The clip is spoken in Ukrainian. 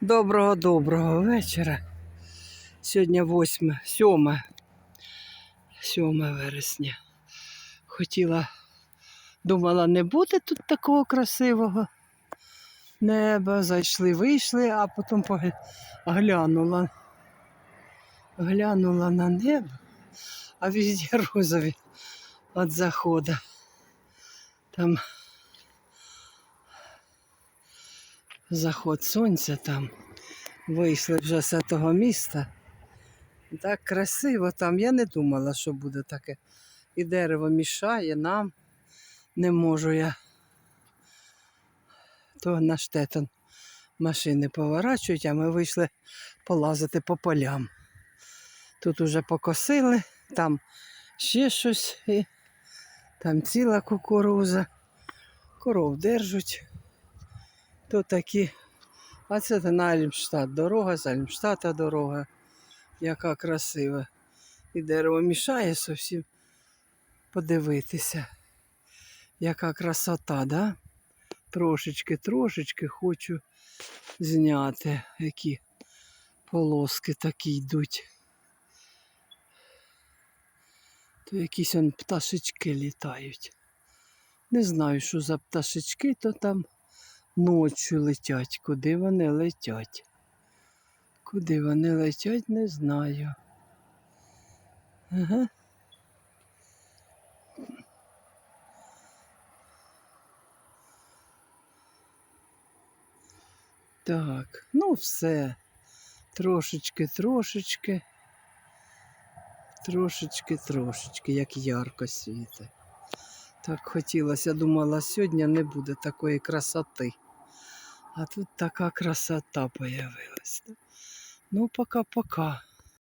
Доброго доброго вечора. Сьогодні 8, 7, 7 вересня. Хотіла, думала, не буде тут такого красивого неба. Зайшли, вийшли, а потім глянула. Глянула на небо, а везде розові від заходу. Там заход сонця там. Вийшли вже з того міста. Так красиво там. Я не думала, що буде таке. І дерево мішає нам. Не можу я. То на штетон машини поворачують, а ми вийшли полазити по полям. Тут уже покосили, там ще щось, і там ціла кукуруза. Коров держуть. То такі. А це на Альмштадт дорога, з Альмштата дорога. Яка красива. І дерево мішає зовсім подивитися. Яка красота, да? Трошечки, трошечки хочу зняти, які полоски такі йдуть. То якісь он пташечки літають. Не знаю, що за пташечки, то там ночі летять. Куди вони летять? Куди вони летять, не знаю. Ага. Так, ну все. Трошечки, трошечки. Трошечки, трошечки, як ярко світить. Так хотілося, думала, сьогодні не буде такої красоти. А тут така красота появилась. Ну, пока-пока.